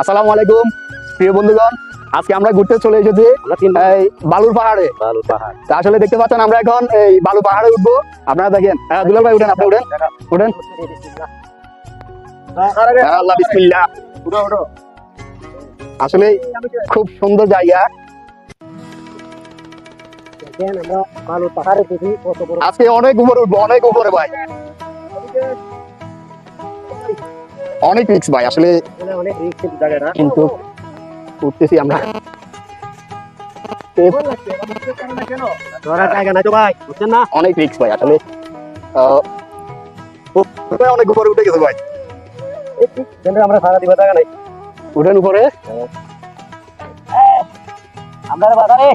আসসালামু আলাইকুম প্রিয় বন্ধুগণ। আজকে আমরা ঘুরতে চলে এসেছি এই বালুর পাহাড়ে। বালু পাহাড়। তা আসলে দেখতে পাচ্ছেন আমরা এখন এই বালু পাহাড়ে উঠবো। আপনারা দেখেন হ্যাঁ দুলাল ভাই উঠেন আপনি উঠেন। উঠেন। হ্যাঁ, আল্লাহ বিসমিল্লাহ। আসলে খুব সুন্দর জায়গা। আজকে অনেক উপরে উঠবো অনেক উপরে ভাই। অনেক রিক্স ভাই আসলে অনেক জায়গাটা কিন্তু উঠতেছি আমরা। অনেক রিক্স ভাই আসলে অনেক উপরে উঠে গেছে ভাই। আমরা সারা দিবা জায়গা নাই। উঠেন উপরে। আমরা বাজারে।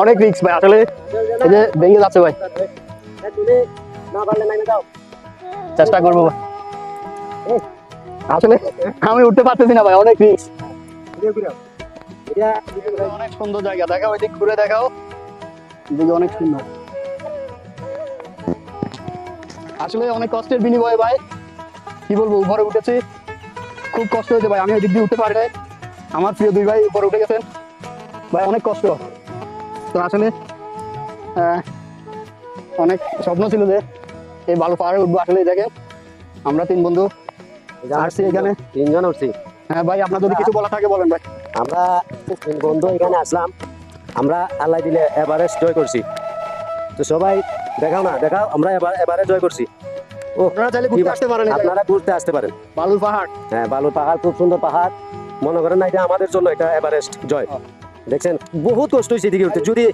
অনেক রিক্স ভাই, আসলে এই যে ভেঙে যাচ্ছে ভাই। চেষ্টা করব ভাই। আসলে আমি উঠতে পারতেছি না ভাই, অনেক রিক্স অনেক সুন্দর জায়গা, দেখাও এদিক ঘুরে দেখাও। এদিকে অনেক সুন্দর। আসলে অনেক কষ্টের বিনিময়ে ভাই, কি বলব উপরে উঠেছি। খুব কষ্ট হয়েছে ভাই আমি ওই দিক দিয়ে উঠতে পারি নাই। আমার প্রিয় দুই ভাই উপরে উঠে গেছেন। ভাই অনেক কষ্ট। তো আসলে অনেক স্বপ্ন ছিল যে এই বালু পাহাড়ে উঠবো আসলে এই দেখেন আমরা তিন বন্ধু আসছি এখানে। তিনজন উঠছি। হ্যাঁ ভাই আপনার যদি কিছু বলা থাকে বলেন ভাই। আমরা তিন বন্ধু এখানে আসলাম। আমরা আল্লাহ দিলে এভারেস্ট জয় করছি। তো সবাই দেখাও না দেখাও আমরা এবার এবারে জয় করছি। আপনারা চাইলে ঘুরতে আসতে পারেন আপনারা ঘুরতে আসতে পারেন। বালুর পাহাড়। হ্যাঁ বালুর পাহাড় খুব সুন্দর পাহাড়। মনে করেন না এটা আমাদের জন্য এটা এভারেস্ট জয়। দেখছেন বহুত কষ্ট হয়েছে এদিকে উঠতে। যদি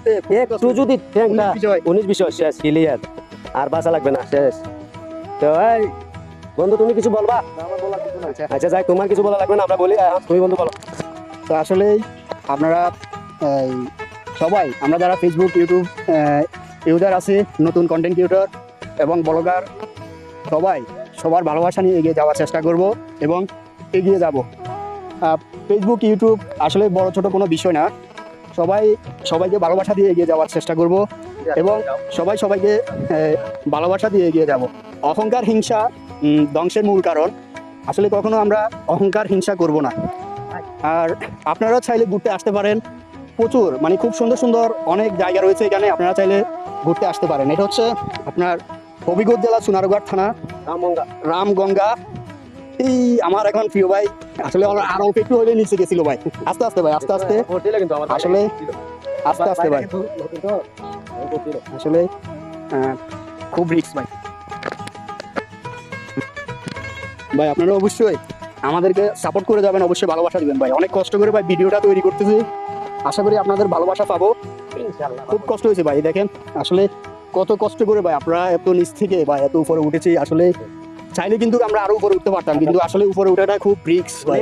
একটু যদি ট্যাঙ্কটা উনিশ বিষয় শেষ ক্লিয়ার আর বাসা লাগবে না শেষ। তো এই বন্ধু তুমি কিছু বলবা? আচ্ছা। যাই তোমার কিছু বলা লাগবে না আমরা বলি তুমি বন্ধু বলো। তো আসলে আপনারা এই, সবাই আমরা যারা ফেসবুক ইউটিউব ইউজার আছে নতুন কন্টেন্ট ক্রিয়েটর এবং ব্লগার সবাই সবার ভালোবাসা নিয়ে এগিয়ে যাওয়ার চেষ্টা করব এবং এগিয়ে যাব। ফেসবুক ইউটিউব আসলে বড় ছোট কোনো বিষয় না। সবাই সবাইকে ভালোবাসা দিয়ে এগিয়ে যাওয়ার চেষ্টা করব এবং সবাই সবাইকে ভালোবাসা দিয়ে এগিয়ে যাব। অহংকার, হিংসা ধ্বংসের মূল কারণ। আসলে কখনো আমরা অহংকার, হিংসা করব না। আর আপনারা চাইলে ঘুরতে আসতে পারেন। প্রচুর মানে খুব সুন্দর সুন্দর অনেক জায়গা রয়েছে এখানে। আপনারা চাইলে ঘুরতে আসতে পারেন। এটা হচ্ছে আপনার হবিগঞ্জ জেলা সোনারগড় থানা রামগঙ্গা রামগঙ্গা। এই আমার এখন প্রিয় ভাই আসলে আমার আরও একটু হলে নিচে গেছিল ভাই। আস্তে আস্তে ভাই আস্তে আস্তে। আসলে আস্তে আস্তে ভাই। আসলে খুব রিক্স ভাই। ভাই আপনারা অবশ্যই আমাদেরকে সাপোর্ট করে যাবেন অবশ্যই ভালোবাসা দিবেন ভাই। অনেক কষ্ট করে ভাই ভিডিওটা তৈরি করতেছি। আশা করি আপনাদের ভালোবাসা পাবো। খুব কষ্ট হয়েছে ভাই দেখেন। আসলে কত কষ্ট করে ভাই আপনারা এত নিচ থেকে বা এত উপরে উঠেছি আসলে চাইলে কিন্তু আমরা আরও উপরে উঠতে পারতাম কিন্তু আসলে উপরে ওঠাটা খুব রিক্স ভাই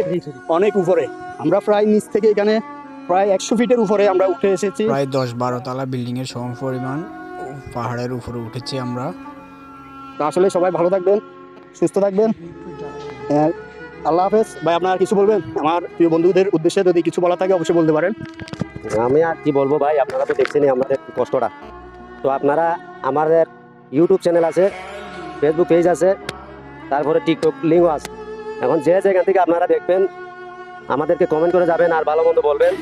অনেক উপরে। আমরা প্রায় নিচ থেকে এখানে প্রায় একশো ফিটের উপরে আমরা উঠে এসেছি। প্রায় দশ বারো তলা বিল্ডিং এর সম পরিমাণ পাহাড়ের উপরে উঠেছি আমরা। তো আসলে সবাই ভালো থাকবেন সুস্থ থাকবেন। আল্লাহ হাফেজ। ভাই আপনার কিছু বলবেন? আমার প্রিয় বন্ধুদের উদ্দেশ্যে যদি কিছু বলা থাকে অবশ্যই বলতে পারেন। আমি আর কি বলব ভাই আপনারা তো দেখছেনই আমাদের কষ্টটা। তো আপনারা আমাদের ইউটিউব চ্যানেল আছে ফেসবুক পেজ আছে, তারপরে টিকটক লিঙ্কও আছে। এখন যে যেখান থেকে আপনারা দেখবেন, আমাদেরকে কমেন্ট করে যাবেন আর ভালো মন্দ বলবেন।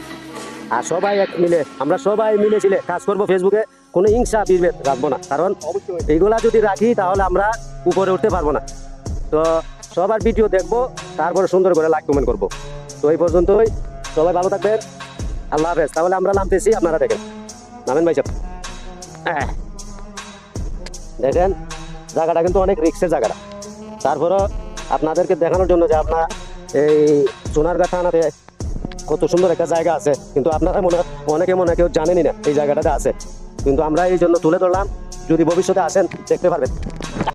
আর সবাই এক মিলে, আমরা সবাই মিলে ছিলে কাজ করব ফেসবুকে কোনো হিংসা বিভেদ রাখব না। কারণ এইগুলা যদি রাখি, তাহলে আমরা উপরে উঠতে পারব না। তো সবার ভিডিও দেখব, তারপরে সুন্দর করে লাইক কমেন্ট করব। তো এই পর্যন্তই। সবাই ভালো থাকবেন। আল্লাহ হাফেজ। তাহলে আমরা নামতেছি, আপনারা দেখেন। নামেন ভাই সাহেব। হ্যাঁ। দেখেন, জায়গাটা কিন্তু অনেক রিক্সের জায়গাটা। তারপরও আপনাদেরকে দেখানোর জন্য যে আপনার এই সোনার থানাতে কত সুন্দর একটা জায়গা আছে। কিন্তু আপনারা মনে অনেকে মনে কেউ জানেনি না এই জায়গাটাতে আছে। কিন্তু আমরা এই জন্য তুলে ধরলাম। যদি ভবিষ্যতে আসেন, দেখতে পারবেন।